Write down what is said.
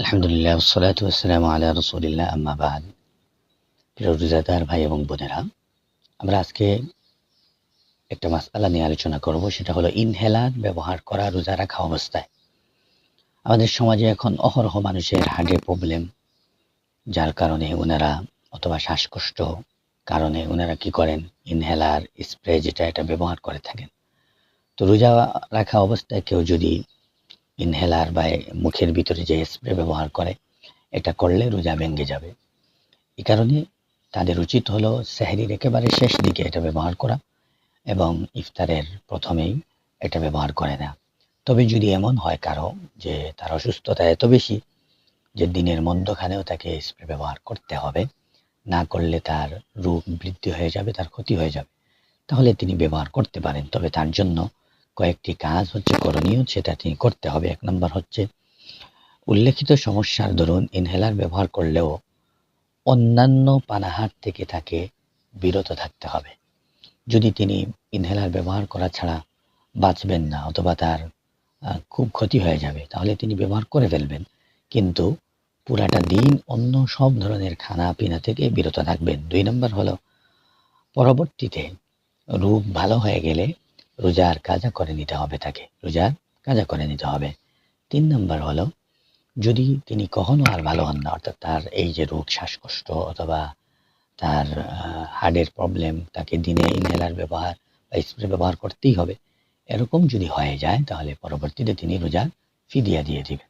আলহামদুলিল্লাহ সালাত ওয়াসালাম আলা রসুলিল্লাহ আম্মাবাদ রোজাদার ভাই এবং বোনেরা, আমরা আজকে একটা মাসালা নিয়ে আলোচনা করব, সেটা হলো ইনহেলার ব্যবহার করা রোজা রাখা অবস্থায়। আমাদের সমাজে এখন অহরহ মানুষের হার্টে প্রবলেম, যার কারণে ওনারা অথবা শ্বাসকষ্ট কারণে ওনারা কি করেন? ইনহেলার স্প্রে যেটা, এটা ব্যবহার করে থাকেন। তো রোজা রাখা অবস্থায় কেউ যদি ইনহেলার বা মুখের ভিতরে যে স্প্রে ব্যবহার করে, এটা করলে রোজা ভেঙে যাবে। এই কারণে তাদের উচিত হলো সেহরির একেবারে শেষ দিকে এটা ব্যবহার করা এবং ইফতারের প্রথমেই এটা ব্যবহার করে না তবে যদি এমন হয় কারও যে তার অসুস্থতা এত বেশি যে দিনের মধ্যখানেও তাকে স্প্রে ব্যবহার করতে হবে, না করলে তার রোগ বৃদ্ধি হয়ে যাবে, তার ক্ষতি হয়ে যাবে, তাহলে তিনি ব্যবহার করতে পারেন। তবে তার জন্য কয়েকটি কাজ হচ্ছে করণীয়, সেটা তিনি করতে হবে। এক নম্বর হচ্ছে, উল্লেখিত সমস্যার দরুন ইনহেলার ব্যবহার করলেও অন্যান্য পানাহার থেকে তাকে বিরত থাকতে হবে। যদি তিনি ইনহেলার ব্যবহার করা ছাড়া বাঁচবেন না, অথবা তার খুব ক্ষতি হয়ে যাবে, তাহলে তিনি ব্যবহার করে ফেলবেন। কিন্তু পুরাটা দিন অন্য সব ধরনের খানা পিনা থেকে বিরত থাকবেন। দুই নম্বর হলো, পরবর্তীতে রোগ ভালো হয়ে গেলে রোজার কাজা করে নিতে হবে তাকে। রোজার কাজা করে নিতে হবে। তিন নম্বর হলো, যদি তিনি কখনো আর ভালো হন না, অর্থাৎ তার এই যে রোগ, শ্বাসকষ্ট অথবা তার হার্টের প্রবলেম তাকে দিনে ইনহেলার ব্যবহার বা স্প্রে ব্যবহার করতেই হবে, এরকম যদি হয়ে যায়, তাহলে পরবর্তীতে তিনি রোজার ফিদিয়া দিয়ে দিবেন।